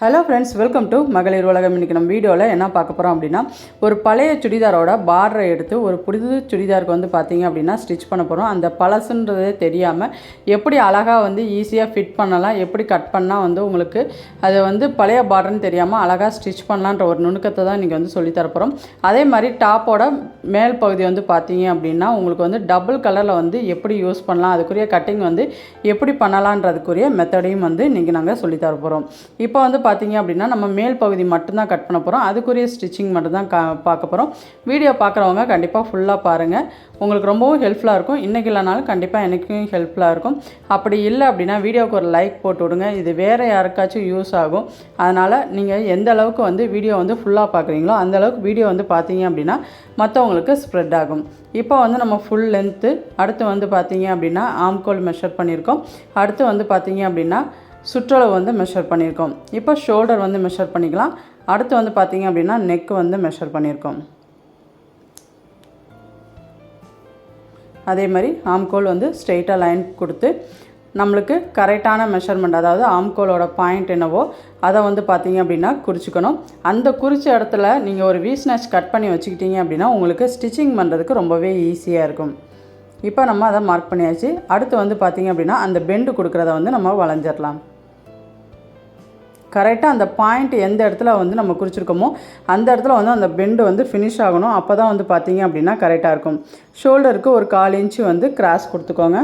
Hello friends welcome to மகளிர் உலகம். இன்றைக்கி நம்ம வீடியோவில் என்ன பார்க்க போகிறோம் அப்படின்னா ஒரு பழைய சுடிதாரோட பார்டரை எடுத்து ஒரு புது சுடிதாருக்கு வந்து பார்த்தீங்க அப்படின்னா ஸ்டிச் பண்ண போகிறோம் அந்த பழசுன்றதே தெரியாமல் எப்படி அழகாக வந்து ஈஸியாக ஃபிட் பண்ணலாம் எப்படி கட் பண்ணால் வந்து உங்களுக்கு அது வந்து பழைய பார்டர்னு தெரியாமல் அழகாக ஸ்டிச் பண்ணலான்ற ஒரு நுணுக்கத்தை தான் இன்றைக்கி வந்து சொல்லித் போகிறோம் அதே மாதிரி டாப்போட மேல் பகுதி வந்து பார்த்தீங்க அப்படின்னா உங்களுக்கு வந்து டபுள் கலரில் வந்து எப்படி யூஸ் பண்ணலாம் அதுக்குரிய கட்டிங் வந்து எப்படி பண்ணலான்றதுக்குரிய மெத்தடையும் வந்து இன்றைக்கி நாங்கள் சொல்லித் இப்போ வந்து பார்த்தீங்க அப்படின்னா நம்ம மேல் பகுதி மட்டும்தான் கட் பண்ண போகிறோம் அதுக்குரிய ஸ்டிச்சிங் மட்டும்தான் கா பார்க்க போகிறோம் வீடியோ பார்க்குறவங்க கண்டிப்பாக ஃபுல்லாக பாருங்கள் உங்களுக்கு ரொம்பவும் ஹெல்ப்ஃபுல்லாக இருக்கும். இன்றைக்கி இல்லைனாலும் கண்டிப்பாக எனக்கும் ஹெல்ப்ஃபுல்லாக இருக்கும். அப்படி இல்லை அப்படின்னா வீடியோவுக்கு ஒரு லைக் போட்டு விடுங்க. இது வேறு யாருக்காச்சும் யூஸ் ஆகும். அதனால் நீங்கள் எந்த அளவுக்கு வந்து வீடியோ வந்து ஃபுல்லாக பார்க்குறீங்களோ அந்த அளவுக்கு வீடியோ வந்து பார்த்தீங்க அப்படின்னா மற்றவங்களுக்கு ஸ்ப்ரெட் ஆகும். இப்போ வந்து நம்ம ஃபுல் லென்த்து அடுத்து வந்து பார்த்தீங்க அப்படின்னா ஆம்கோல் மெஷர் பண்ணியிருக்கோம். அடுத்து வந்து பார்த்தீங்க அப்படின்னா சுற்றளவு வந்து மெஷர் பண்ணியிருக்கோம். இப்போ ஷோல்டர் வந்து மெஷர் பண்ணிக்கலாம். அடுத்து வந்து பார்த்தீங்க அப்படின்னா நெக் வந்து மெஷர் பண்ணியிருக்கோம். அதே மாதிரி ஆம்கோல் வந்து ஸ்ட்ரெயிட்டாக லைன் கொடுத்து நம்மளுக்கு கரெக்டான மெஷர்மெண்ட் அதாவது ஆம்கோலோட பாயிண்ட் என்னவோ அதை வந்து பார்த்தீங்க அப்படின்னா குறிச்சிக்கணும். அந்த குறிச்ச இடத்துல நீங்கள் ஒரு வீஸ்னாச் கட் பண்ணி வச்சுக்கிட்டீங்க அப்படின்னா உங்களுக்கு ஸ்டிச்சிங் பண்ணுறதுக்கு ரொம்பவே ஈஸியாக இருக்கும். இப்போ நம்ம அதை மார்க் பண்ணியாச்சு. அடுத்து வந்து பார்த்தீங்க அப்படின்னா அந்த பெண்டு கொடுக்குறத வந்து நம்ம வளைஞ்சிடலாம். கரெக்டாக அந்த பாயிண்ட் எந்த இடத்துல வந்து நம்ம குறிச்சிருக்கோமோ அந்த இடத்துல வந்து அந்த பெண்டு வந்து ஃபினிஷ் ஆகணும். அப்போ தான் வந்து பார்த்தீங்க அப்படின்னா கரெக்டாக இருக்கும். ஷோல்டருக்கு ஒரு கால் இன்ச்சு வந்து கிராஸ் கொடுத்துக்கோங்க.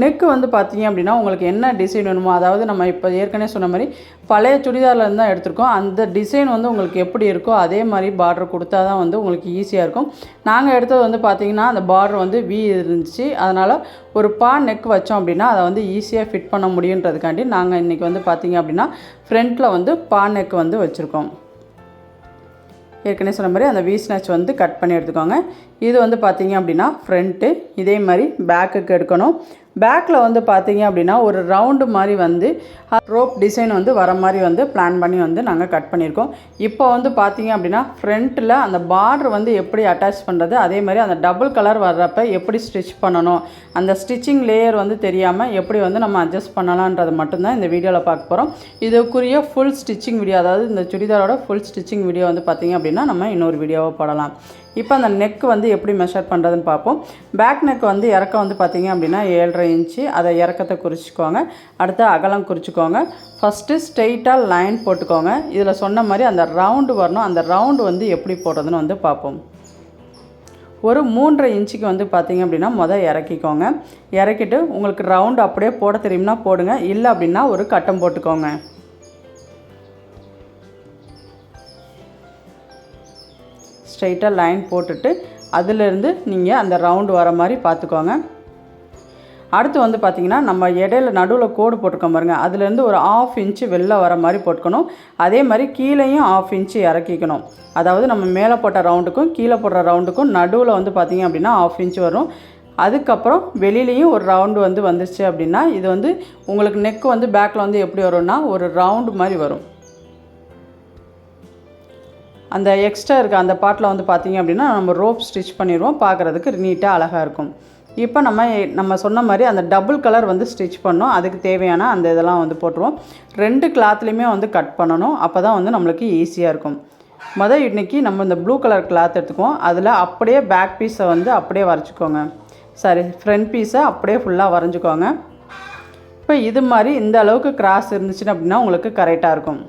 நெக்கு வந்து பார்த்தீங்க அப்படின்னா உங்களுக்கு என்ன டிசைன் வேணுமோ அதாவது நம்ம இப்போ ஏற்கனவே சொன்ன மாதிரி பழைய சுடிதார்லேருந்து தான் எடுத்திருக்கோம். அந்த டிசைன் வந்து உங்களுக்கு எப்படி இருக்கோ அதே மாதிரி பார்டர் கொடுத்தா தான் வந்து உங்களுக்கு ஈஸியாக இருக்கும். நாங்கள் எடுத்தது வந்து பார்த்தீங்கன்னா அந்த பார்டர் வந்து வி இருந்துச்சு. அதனால் ஒரு பா நெக் வச்சோம் அப்படின்னா அதை வந்து ஈஸியாக ஃபிட் பண்ண முடியுன்றதுக்காண்டி நாங்கள் இன்றைக்கி வந்து பார்த்திங்க அப்படின்னா ஃப்ரண்ட்டில் வந்து பா நெக் வந்து வச்சுருக்கோம். ஏற்கனவே சொன்ன மாதிரி அந்த வீ ஸ்னாச் வந்து கட் பண்ணி எடுத்துக்கோங்க. இது வந்து பார்த்தீங்க அப்படின்னா ஃப்ரண்ட்டு இதே மாதிரி பேக்குக்கு எடுக்கணும். பேக்கில் வந்து பார்த்தீங்க அப்படின்னா ஒரு ரவுண்டு மாதிரி வந்து ரோப் டிசைன் வந்து வர மாதிரி வந்து பிளான் பண்ணி வந்து நாங்கள் கட் பண்ணியிருக்கோம் இப்போ வந்து பார்த்தீங்க அப்படின்னா ஃப்ரண்ட்டில் அந்த பார்டர் வந்து எப்படி அட்டாச் பண்ணுறது அதே மாதிரி அந்த டபுள் கலர் வர்றப்ப எப்படி ஸ்டிச் பண்ணணும் அந்த ஸ்டிச்சிங் லேயர் வந்து தெரியாமல் எப்படி வந்து நம்ம அட்ஜஸ்ட் பண்ணலான்றது மட்டும்தான் இந்த வீடியோவில் பார்க்க போகிறோம் இதுக்குரிய ஃபுல் ஸ்டிச்சிங் வீடியோ அதாவது இந்த சுடிதாரோட ஃபுல் ஸ்டிச்சிங் வீடியோ வந்து பார்த்தீங்க அப்படின்னா நம்ம இன்னொரு வீடியோவை போடலாம். இப்போ அந்த நெக் வந்து எப்படி மெஷர் பண்ணுறதுன்னு பார்ப்போம். பேக் நெக் வந்து இறக்கம் வந்து பார்த்தீங்க அப்படின்னா ஏழரை இன்ச்சு அதை இறக்கத்தை குறிச்சிக்கோங்க. அடுத்து அகலம் குறிச்சிக்கோங்க. ஃபஸ்ட்டு ஸ்ட்ரெயிட்டாக லைன் போட்டுக்கோங்க. இதில் சொன்ன மாதிரி அந்த ரவுண்டு வரணும். அந்த ரவுண்டு வந்து எப்படி போடுறதுன்னு வந்து பார்ப்போம். ஒரு மூன்றரை இன்ச்சுக்கு வந்து பார்த்தீங்க அப்படின்னா மொதல் இறக்கிக்கோங்க. இறக்கிட்டு உங்களுக்கு ரவுண்டு அப்படியே போட தெரியும்னா போடுங்க. இல்லை அப்படின்னா ஒரு கட்டம் போட்டுக்கோங்க. ஸ்ட்ரைட்டாக லைன் போட்டுட்டு அதிலேருந்து நீங்கள் அந்த ரவுண்டு வர மாதிரி பார்த்துக்கோங்க. அடுத்து வந்து பார்த்திங்கன்னா நம்ம இடையில நடுவில் கோடு போட்டிருக்கோம் பாருங்கள் அதுலேருந்து ஒரு ஆஃப் இன்ச்சு வெளில வர மாதிரி போட்டுக்கணும். அதே மாதிரி கீழேயும் ஆஃப் இன்ச்சு இறக்கிக்கணும். அதாவது நம்ம மேலே போட்ட ரவுண்டுக்கும் கீழே போடுற ரவுண்டுக்கும் நடுவில் வந்து பார்த்திங்க அப்படின்னா ஆஃப் இன்ச்சு வரும். அதுக்கப்புறம் வெளியிலையும் ஒரு ரவுண்டு வந்து வந்துருச்சு அப்படின்னா இது வந்து உங்களுக்கு நெக் வந்து பேக்கில் வந்து எப்படி வரும்னா ஒரு ரவுண்டு மாதிரி வரும். அந்த எக்ஸ்ட்ரா இருக்க அந்த பாட்டில் வந்து பார்த்திங்க அப்படின்னா நம்ம ரோப் ஸ்டிச் பண்ணிடுவோம் பார்க்குறதுக்கு நீட்டாக அழகாக இருக்கும். இப்போ நம்ம நம்ம சொன்ன மாதிரி அந்த டபுள் கலர் வந்து ஸ்டிச் பண்ணோம். அதுக்கு தேவையான அந்த இதெல்லாம் வந்து போட்டுருவோம். ரெண்டு கிளாத்லேயுமே வந்து கட் பண்ணணும். அப்போ தான் வந்து நம்மளுக்கு ஈஸியாக இருக்கும். மொதல் இன்றைக்கி நம்ம இந்த ப்ளூ கலர் கிளாத் எடுத்துக்குவோம். அதில் அப்படியே பேக் பீஸை வந்து அப்படியே வரைச்சிக்கோங்க. சாரி ஃப்ரண்ட் பீஸை அப்படியே ஃபுல்லாக வரைஞ்சிக்கோங்க. இப்போ இது மாதிரி இந்த அளவுக்கு கிராஸ் இருந்துச்சுன்னு அப்படின்னா உங்களுக்கு கரெக்டாக இருக்கும்.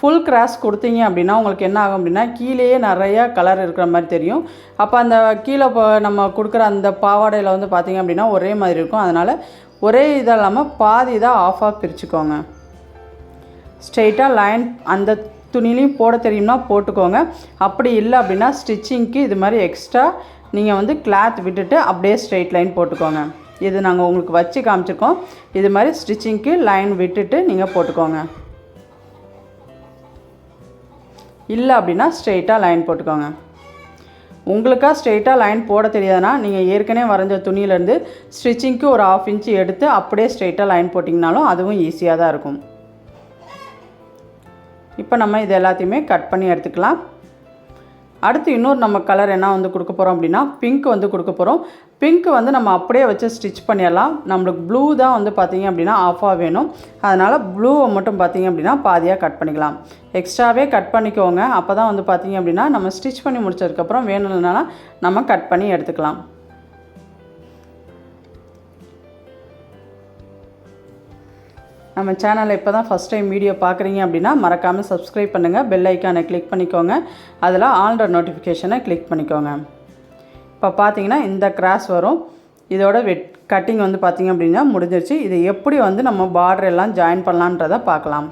ஃபுல் கிராஸ் கொடுத்தீங்க அப்படின்னா உங்களுக்கு என்ன ஆகும் அப்படின்னா கீழேயே நிறையா கலர் இருக்கிற மாதிரி தெரியும். அப்போ அந்த கீழே இப்போ நம்ம கொடுக்குற அந்த பாவாடையில் வந்து பார்த்திங்க அப்படின்னா ஒரே மாதிரி இருக்கும். அதனால் ஒரே இதாக இல்லாமல் பாதி இதாக ஆஃபாக பிரிச்சுக்கோங்க. ஸ்ட்ரெயிட்டாக லைன் அந்த துணிலையும் போட தெரியும்னா போட்டுக்கோங்க. அப்படி இல்லை அப்படின்னா ஸ்டிச்சிங்க்கு இது மாதிரி எக்ஸ்ட்ரா நீங்கள் வந்து கிளாத் விட்டுட்டு அப்படியே ஸ்ட்ரெயிட் லைன் போட்டுக்கோங்க. இது நாங்கள் உங்களுக்கு வச்சு காமிச்சிருக்கோம். இது மாதிரி ஸ்டிச்சிங்க்கு லைன் விட்டுட்டு நீங்கள் போட்டுக்கோங்க. இல்லை அப்படின்னா ஸ்ட்ரெயிட்டாக லைன் போட்டுக்கோங்க. உங்களுக்காக ஸ்ட்ரெயிட்டாக லைன் போட தெரியாதுன்னா நீங்கள் ஏற்கனவே வரைஞ்ச துணியிலேருந்து ஸ்டிச்சிங்க்கு ஒரு ஆஃப் இன்ச்சு எடுத்து அப்படியே ஸ்ட்ரெயிட்டாக லைன் போட்டிங்கனாலும் அதுவும் ஈஸியாக தான் இருக்கும். இப்போ நம்ம இது எல்லாத்தையுமே கட் பண்ணி எடுத்துக்கலாம். அடுத்து இன்னொரு நம்ம கலர் என்ன வந்து கொடுக்க போகிறோம் அப்படின்னா பிங்க் வந்து கொடுக்க போகிறோம் பிங்க் வந்து நம்ம அப்படியே வச்சு ஸ்டிச் பண்ணிடலாம். நம்மளுக்கு ப்ளூ தான் வந்து பார்த்திங்க அப்படின்னா ஆஃபாக வேணும். அதனால் ப்ளூவை மட்டும் பார்த்திங்க அப்படின்னா பாதியாக கட் பண்ணிக்கலாம். எக்ஸ்ட்ராவே கட் பண்ணிக்கோங்க. அப்போ தான் வந்து பார்த்திங்க அப்படின்னா நம்ம ஸ்டிச் பண்ணி முடிச்சதுக்கப்புறம் வேணும்னால நம்ம கட் பண்ணி எடுத்துக்கலாம். நம்ம சேனலை இப்போ தான் ஃபஸ்ட் டைம் வீடியோ பார்க்குறீங்க அப்படின்னா மறக்காமல் சப்ஸ்கிரைப் பண்ணுங்கள் பெல் ஐக்கானை கிளிக் பண்ணிக்கோங்க. அதில் ஆல்ற நோட்டிஃபிகேஷனை கிளிக் பண்ணிக்கோங்க. இப்போ பார்த்தீங்கன்னா இந்த கிராஸ் வரும். இதோட வெட் கட்டிங் வந்து பார்த்திங்க அப்படின்னா முடிஞ்சிருச்சு. இது எப்படி வந்து நம்ம பார்டர் எல்லாம் ஜாயின் பண்ணலான்றதை பார்க்கலாம்.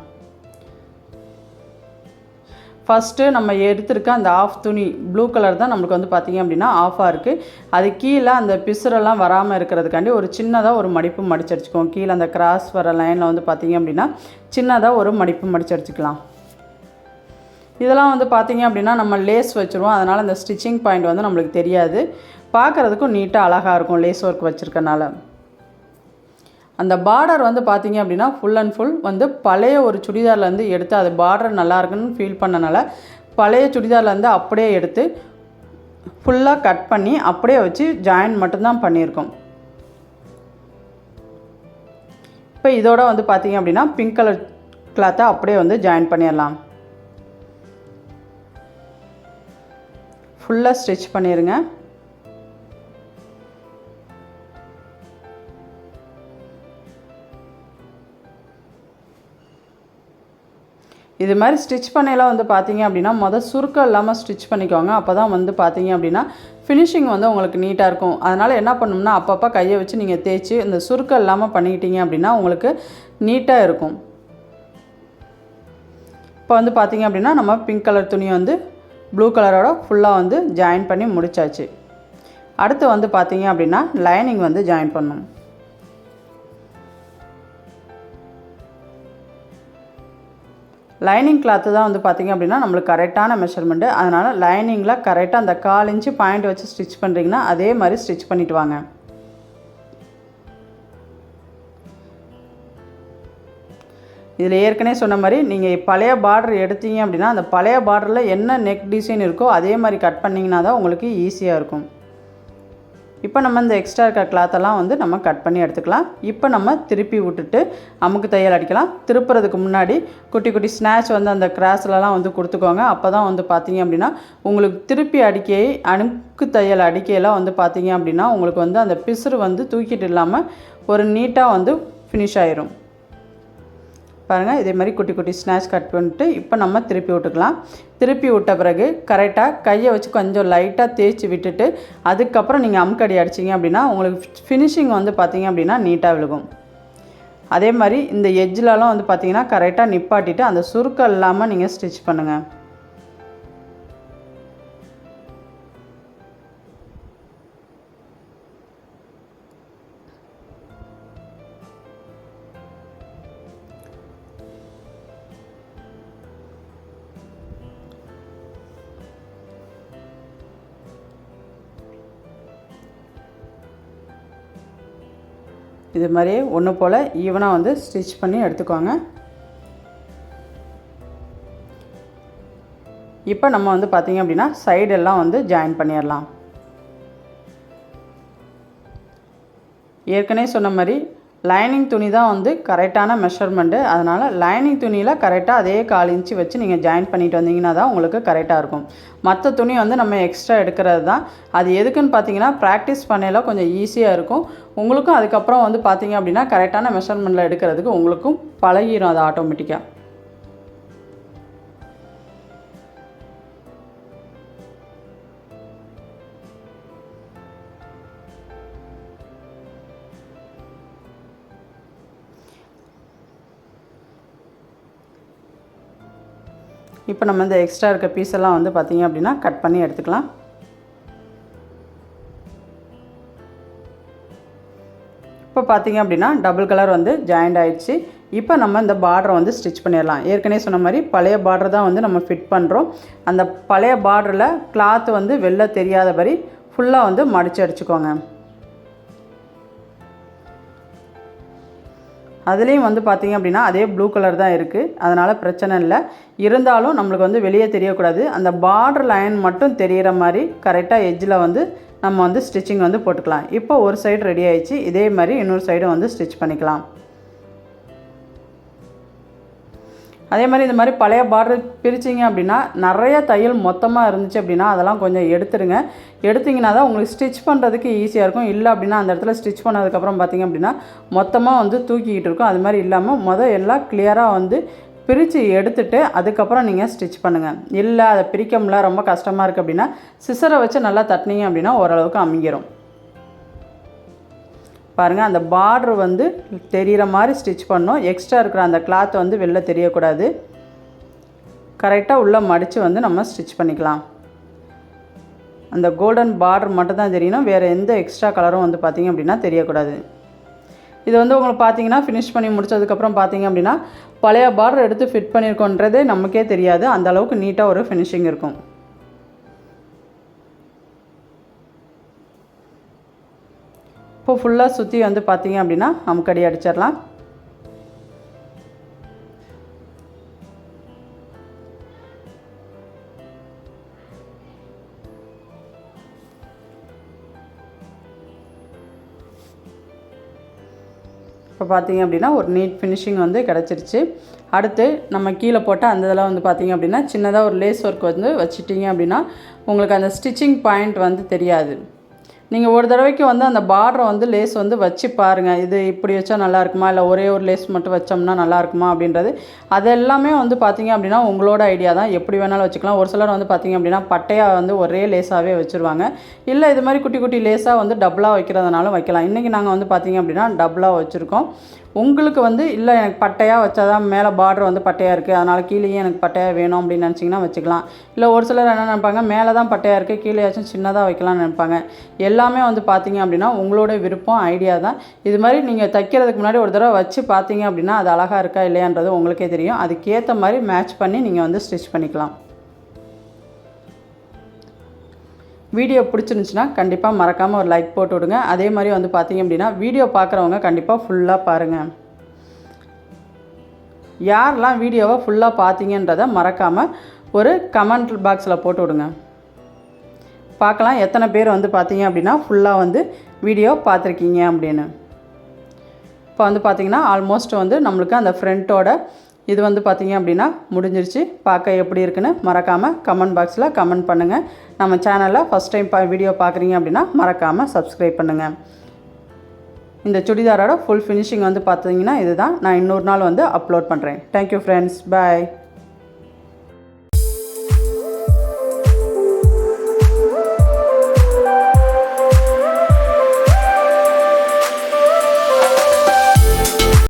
ஃபஸ்ட்டு நம்ம எடுத்திருக்க அந்த ஆஃப் துணி ப்ளூ கலர் தான் நம்மளுக்கு வந்து பார்த்திங்க அப்படின்னா ஆஃபாக இருக்குது அது கீழே அந்த பிசுரெல்லாம் வராமல் இருக்கிறதுக்காண்டி ஒரு சின்னதாக ஒரு மடிப்பு மடிச்சடிச்சுக்கோம் கீழே அந்த கிராஸ் வர லைனில் வந்து பார்த்திங்க அப்படின்னா சின்னதாக ஒரு மடிப்பு மடிச்சடிச்சுக்கலாம் இதெல்லாம் வந்து பார்த்திங்க அப்படின்னா நம்ம லேஸ் வச்சுருவோம். அதனால் அந்த ஸ்டிச்சிங் பாயிண்ட் வந்து நம்மளுக்கு தெரியாது. பார்க்குறதுக்கும் நீட்டாக அழகாக இருக்கும் லேஸ் ஒர்க் வச்சுருக்கனால. அந்த பார்டர் வந்து பார்த்திங்க அப்படின்னா ஃபுல் அண்ட் ஃபுல் வந்து பழைய ஒரு சுடிதார்லேருந்து எடுத்து அது பார்டர் நல்லா இருக்குன்னு ஃபீல் பண்ணனால பழைய சுடிதார்லேருந்து அப்படியே எடுத்து ஃபுல்லாக கட் பண்ணி அப்படியே வச்சு ஜாயின் மட்டும்தான் பண்ணியிருக்கோம். இப்போ இதோட வந்து பார்த்திங்க அப்படின்னா பிங்க் கலர் கிளாத்தை அப்படியே வந்து ஜாயின் பண்ணிடலாம். ஃபுல்லாக ஸ்டிச் பண்ணிடுங்க இது மாதிரி ஸ்டிச் பண்ணையில் வந்து பார்த்தீங்க அப்படின்னா மொதல் சுருக்கம் இல்லாமல் ஸ்டிச் பண்ணிக்கோங்க. அப்போ தான் வந்து பார்த்தீங்க அப்படின்னா ஃபினிஷிங் வந்து உங்களுக்கு நீட்டாக இருக்கும். அதனால் என்ன பண்ணணும்னா அப்பப்போ கையை வச்சு நீங்கள் தேய்ச்சி இந்த சுருக்கம் இல்லாமல் பண்ணிக்கிட்டீங்க அப்படின்னா உங்களுக்கு நீட்டாக இருக்கும். இப்போ வந்து பார்த்தீங்க அப்படின்னா நம்ம பிங்க் கலர் துணி வந்து ப்ளூ கலரோட ஃபுல்லாக வந்து ஜாயின் பண்ணி முடிச்சாச்சு. அடுத்து வந்து பார்த்தீங்க அப்படின்னா லைனிங் வந்து ஜாயின் பண்ணணும். லைனிங் கிளாத்து தான் வந்து பார்த்திங்க அப்படின்னா நம்மளுக்கு கரெக்டான மெஷர்மெண்ட்டு அதனால் லைனிங்கில் கரெக்டாக அந்த கால் இன்ச்சு பாயிண்ட் வச்சு ஸ்டிச் பண்ணுறீங்கன்னா அதே மாதிரி ஸ்டிச் பண்ணிவிட்டு வாங்க. இதில் ஏற்கனவே சொன்ன மாதிரி நீங்கள் பழைய பார்டர் எடுத்தீங்க அப்படின்னா அந்த பழைய பார்டரில் என்ன நெக் டிசைன் இருக்கோ அதே மாதிரி கட் பண்ணிங்கன்னா தான் உங்களுக்கு ஈஸியாக இருக்கும். இப்போ நம்ம இந்த எக்ஸ்ட்ரா இருக்க கிளாத்தெல்லாம் வந்து நம்ம கட் பண்ணி எடுத்துக்கலாம். இப்போ நம்ம திருப்பி விட்டுட்டு அமுக்கு தையல் அடிக்கலாம். திருப்புறதுக்கு முன்னாடி குட்டி குட்டி ஸ்நாச் வந்து அந்த கிராஸ்லலாம் வந்து கொடுத்துக்கோங்க. அப்போ தான் வந்து பார்த்தீங்க அப்படின்னா உங்களுக்கு திருப்பி அடிக்கை அணுக்கு தையல் அடிக்கையெல்லாம் வந்து பார்த்தீங்க அப்படின்னா உங்களுக்கு வந்து அந்த பிசுறு வந்து தூக்கிட்டு இல்லாமல் ஒரு நீட்டாக வந்து ஃபினிஷ் ஆயிரும். பாருங்கள் இதே மாதிரி குட்டி குட்டி ஸ்நாக்ஸ் கட் பண்ணிட்டு இப்போ நம்ம திருப்பி விட்டுக்கலாம். திருப்பி விட்ட பிறகு கரெக்டாக கையை வச்சு கொஞ்சம் லைட்டாக தேய்ச்சி விட்டுட்டு அதுக்கப்புறம் நீங்கள் அமுக்கடி அடிச்சிங்க அப்படின்னா உங்களுக்கு ஃபினிஷிங் வந்து பார்த்திங்க அப்படின்னா நீட்டாக விழுகும். அதே மாதிரி இந்த எஜ்ஜிலலாம் வந்து பார்த்திங்கன்னா கரெக்டாக நிப்பாட்டிட்டு அந்த சுருக்கம் இல்லாமல் நீங்கள் ஸ்டிச் பண்ணுங்கள் இது மாதிரியே ஒன்று போல் ஈவனாக வந்து ஸ்டிச் பண்ணி எடுத்துக்கோங்க. இப்போ நம்ம வந்து பார்த்திங்க அப்படின்னா சைடெல்லாம் வந்து ஜாயின் பண்ணிடலாம். ஏற்கனவே சொன்ன மாதிரி லைனிங் துணி தான் வந்து கரெக்டான மெஷர்மெண்ட்டு அதனால் லைனிங் துணியில் கரெக்டாக அதே கால் இன்ச்சு வச்சு நீங்கள் ஜாயின் பண்ணிட்டு வந்தீங்கன்னா தான் உங்களுக்கு கரெக்டாக இருக்கும். மற்ற துணி வந்து நம்ம எக்ஸ்ட்ரா எடுக்கிறது தான். அது எதுக்குன்னு பார்த்தீங்கன்னா ப்ராக்டிஸ் பண்ணையில் கொஞ்சம் ஈஸியாக இருக்கும். உங்களுக்கும் அதுக்கப்புறம் வந்து பார்த்தீங்க அப்படின்னா கரெக்டான மெஷர்மெண்ட்டில் எடுக்கிறதுக்கு உங்களுக்கும் பழகிடும் அது ஆட்டோமேட்டிக்காக இப்போ நம்ம இந்த எக்ஸ்ட்ரா இருக்க பீஸ் எல்லாம் வந்து பார்த்திங்க அப்படின்னா கட் பண்ணி எடுத்துக்கலாம். இப்போ பார்த்தீங்க அப்படின்னா டபுள் கலர் வந்து ஜாயிண்ட் ஆயிடுச்சு. இப்போ நம்ம இந்த பார்டரை வந்து ஸ்டிச் பண்ணிடலாம். ஏற்கனவே சொன்ன மாதிரி பழைய பார்டர் தான் வந்து நம்ம ஃபிட் பண்ணுறோம் அந்த பழைய பார்டரில் கிளாத் வந்து வெளில தெரியாதபடி ஃபுல்லாக வந்து மடித்து அடிச்சுக்கோங்க. அதுலேயும் வந்து பார்த்திங்க அப்படின்னா அதே ப்ளூ கலர் தான் இருக்குது அதனால் பிரச்சனை இல்லை. இருந்தாலும் நம்மளுக்கு வந்து வெளியே தெரியக்கூடாது. அந்த பார்டர் லைன் மட்டும் தெரிகிற மாதிரி கரெக்டாக எட்ஜில் வந்து நம்ம வந்து ஸ்டிச்சிங் வந்து போட்டுக்கலாம். இப்போ ஒரு சைடு ரெடி ஆயிடுச்சு. இதே மாதிரி இன்னொரு சைடும் வந்து ஸ்டிச் பண்ணிக்கலாம். அதே மாதிரி இந்த மாதிரி பழைய பார்டர் பிரிச்சிங்க அப்படின்னா நிறைய தையல் மொத்தமாக இருந்துச்சு அப்படின்னா அதெல்லாம் கொஞ்சம் எடுத்துருங்க. எடுத்திங்கன்னா தான் உங்களுக்கு ஸ்டிச் பண்ணுறதுக்கு ஈஸியாக இருக்கும். இல்லை அப்படின்னா அந்த இடத்துல ஸ்டிச் பண்ணதுக்கப்புறம் பார்த்திங்க அப்படின்னா மொத்தமாக வந்து தூக்கிக்கிட்டு இருக்கும். அது மாதிரி இல்லாமல் மொதல் எல்லாம் கிளியராக வந்து பிரித்து எடுத்துட்டு அதுக்கப்புறம் நீங்கள் ஸ்டிச் பண்ணுங்கள் இல்லை அதை பிரிக்க முடியல ரொம்ப கஷ்டமாக இருக்குது அப்படின்னா சிசரை வச்சு நல்லா தட்டினீங்க அப்படின்னா ஓரளவுக்கு அமைங்கிரும் பாருங்கள் அந்த பார்ட்ரு வந்து தெரிகிற மாதிரி ஸ்டிச் பண்ணோம் எக்ஸ்ட்ரா இருக்கிற அந்த கிளாத் வந்து வெளில தெரியக்கூடாது. கரெக்டாக உள்ளே மடித்து வந்து நம்ம ஸ்டிச் பண்ணிக்கலாம். அந்த கோல்டன் பார்டர் மட்டும் தான் தெரியணும். வேறு எந்த எக்ஸ்ட்ரா கலரும் வந்து பார்த்திங்க அப்படின்னா தெரியக்கூடாது. இது வந்து உங்களுக்கு பார்த்தீங்கன்னா ஃபினிஷ் பண்ணி முடிச்சதுக்கப்புறம் பார்த்தீங்க அப்படின்னா பழைய பார்டர் எடுத்து ஃபிட் பண்ணியிருக்கோன்றதே நமக்கே தெரியாது. அந்த அளவுக்கு நீட்டாக ஒரு ஃபினிஷிங் இருக்கும். இப்போ ஃபுல்லாக சுற்றி வந்து பார்த்தீங்க அப்படின்னா அமுக்கடி அடிச்சிடலாம். இப்போ பார்த்தீங்க அப்படின்னா ஒரு நீட் ஃபினிஷிங் வந்து கிடச்சிருச்சு. அடுத்து நம்ம கீழே போட்டால் அந்த இதெல்லாம் வந்து பார்த்தீங்க அப்படின்னா சின்னதாக ஒரு லேஸ் ஒர்க் வந்து வச்சுட்டிங்க அப்படின்னா உங்களுக்கு அந்த ஸ்டிச்சிங் பாயிண்ட் வந்து தெரியாது. நீங்கள் ஒரு தடவைக்கு வந்து அந்த பார்டரை வந்து லேஸ் வந்து வச்சு பாருங்கள் இது இப்படி வச்சா நல்லா இருக்குமா? இல்லை ஒரே ஒரு லேஸ் மட்டும் வச்சோம்னா நல்லா இருக்குமா? அப்படின்றது அதெல்லாமே வந்து பார்த்திங்க அப்படின்னா உங்களோட ஐடியா தான். எப்படி வேணாலும் வச்சுக்கலாம். ஒரு சிலர் வந்து பார்த்திங்க அப்படின்னா பட்டையாக வந்து ஒரே லேஸாகவே வச்சுருவாங்க. இல்லை இது மாதிரி குட்டி குட்டி லேஸாக வந்து டபுளாக வைக்கிறதுனாலும் வைக்கலாம். இன்றைக்கி நாங்கள் வந்து பார்த்திங்க அப்படின்னா டபுளாக வச்சுருக்கோம். உங்களுக்கு வந்து இல்லை எனக்கு பட்டையாக வச்சாதான் மேலே பார்டர் வந்து பட்டையாக இருக்குது அதனால் கீழேயே எனக்கு பட்டையாக வேணும் அப்படின்னு நினச்சிங்கன்னா வச்சுக்கலாம். இல்லை ஒரு சிலர் என்ன நினைப்பாங்க மேலே தான் பட்டையாக இருக்குது கீழேயாச்சும் சின்னதாக வைக்கலாம்னு நினைப்பாங்க. எல்லாமே வந்து பார்த்தீங்க அப்படின்னா உங்களோட விருப்பம் ஐடியா தான். இது மாதிரி நீங்கள் தைக்கிறதுக்கு முன்னாடி ஒரு தடவை வச்சு பார்த்தீங்க அப்படின்னா அது அழகாக இருக்கா இல்லையான்றது உங்களுக்கே தெரியும். அதுக்கேற்ற மாதிரி மேட்ச் பண்ணி நீங்கள் வந்து ஸ்டிச் பண்ணிக்கலாம். வீடியோ பிடிச்சிருந்துச்சுன்னா கண்டிப்பாக மறக்காமல் ஒரு லைக் போட்டு விடுங்க. அதே மாதிரி வந்து பார்த்தீங்க அப்படின்னா வீடியோ பார்க்குறவங்க கண்டிப்பாக ஃபுல்லாக பாருங்கள் யாரெல்லாம் வீடியோவை ஃபுல்லாக பார்த்தீங்கன்றதை மறக்காமல் ஒரு கமெண்ட் பாக்ஸில் போட்டு விடுங்க. பார்க்கலாம் எத்தனை பேர் வந்து பார்த்தீங்க அப்படின்னா ஃபுல்லாக வந்து வீடியோ பார்த்துருக்கீங்க அப்படின்னு. இப்போ வந்து பார்த்தீங்கன்னா ஆல்மோஸ்ட் வந்து நம்மளுக்கு அந்த ஃப்ரண்ட்டோட இது வந்து பார்த்தீங்க அப்படின்னா முடிஞ்சிருச்சு. பார்க்க எப்படி இருக்குன்னு மறக்காமல் கமெண்ட் பாக்ஸில் கமெண்ட் பண்ணுங்கள் நம்ம சேனலில் ஃபஸ்ட் டைம் பா வீடியோ பார்க்குறீங்க அப்படின்னா மறக்காமல் சப்ஸ்கிரைப் பண்ணுங்கள் இந்த சுடிதாரோட ஃபுல் ஃபினிஷிங் வந்து பார்த்தீங்கன்னா இதுதான். நான் இன்னொரு நாள் வந்து அப்லோட் பண்ணுறேன் தேங்க்யூ ஃப்ரெண்ட்ஸ் பாய்